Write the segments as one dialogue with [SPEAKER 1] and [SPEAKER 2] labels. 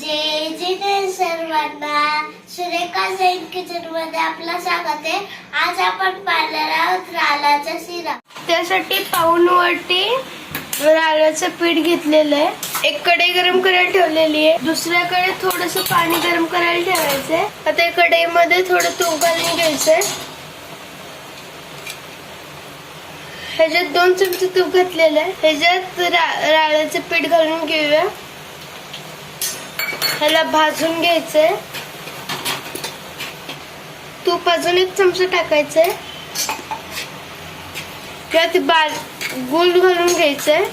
[SPEAKER 1] म्हणजे जे जिने सर्वांना सुरेखा जैन किचनमध्ये स्वागत आहे. आज आपण पाहिलेला आहोत रालाचा शिरा.
[SPEAKER 2] त्यासाठी पाऊन वरती राळ्याचं पीठ घेतलेलं आहे. एक कढई गरम करायला ठेवलेली आहे. दुसऱ्याकडे थोडस पाणी गरम करायला ठेवायचंय आता या कढईमध्ये थोडं तूप घालून घ्यायचंय ह्याच्यात दोन चमचे तूप घातलेलं आहे. ह्याच्यात रा- राळ्याचं पीठ घालून घेऊया. ह्याला भाजून घ्यायचंय. तूप अजून एक चमचा टाकायचंय. त्यात बार गुळ घालून घ्यायचंय.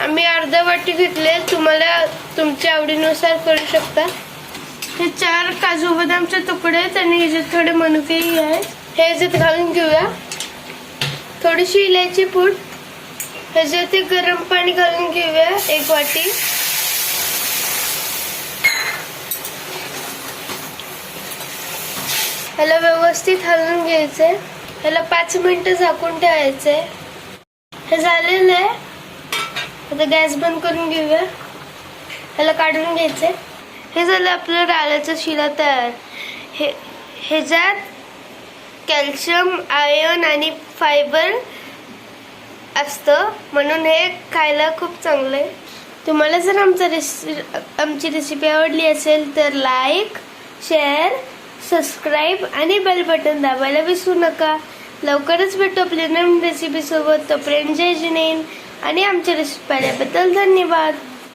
[SPEAKER 2] आम्ही अर्धा वाटी घेतले. तुम्हाला तुमच्या आवडीनुसार करू शकता. हे चार काजू बदामचे तुकडे आहेत आणि ह्याच्यात थोडे मनुकेही आहेत हे ह्याच्यात घालून घेऊया. थोडीशी इलायची पूड. ह्याच्यात ते गरम पाणी घालून घेऊया एक वाटी. ह्याला व्यवस्थित हलवून घ्यायचंय. ह्याला पाच मिनिटं झाकून ठेवायचंय. हे झालेलं आहे. आता गॅस बंद करून घेऊया. ह्याला काढून घ्यायचंय. हे झालं आपलं राळ्याचा शिरा तयार. हे ह्याच्यात कॅल्शियम आयर्न आणि फायबर असतं. म्हणून हे खायला खूप चांगलं आहे. तुम्हाला जर आमचा रेसि आमची रेसिपी आवडली असेल तर लाईक शेअर सबस्क्राईब आणि बेल बटन दाबायला विसरू नका. लवकरच भेटू आपल्या नवीन रेसिपी सोबत. तोपर्यंत जय जिनेन. आणि आमच्या रेसिपी पाहिल्याबद्दल धन्यवाद.